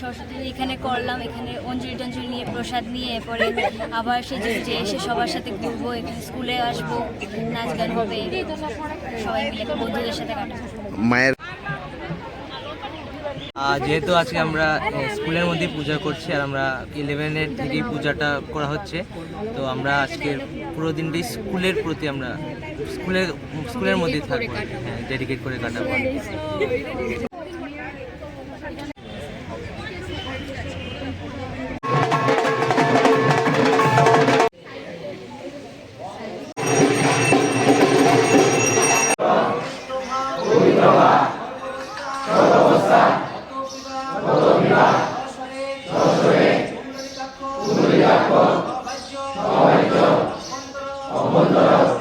সরস্বতী এখানে করলাম, এখানে অঞ্জলি টঞ্জলি নিয়ে, প্রসাদ নিয়ে, এরপরে আবার সে যে এসে সবার সাথে ঘুরবো স্কুলে আসব, নাচ গান হবে, সবাই মিলে বন্ধুদের সাথে কাটাবো। মায়ের যেহেতু আজকে আমরা স্কুলের মধ্যেই পূজা করছি আর আমরা ইলেভেনের থেকেই পূজাটা করা হচ্ছে, তো আমরা আজকে পুরো দিনটি স্কুলের প্রতি আমরা স্কুলের স্কুলের মধ্যেই থাকব ডেডিকেট হ্যাঁ, করে কাটাবো Thank. অভ্যন্তর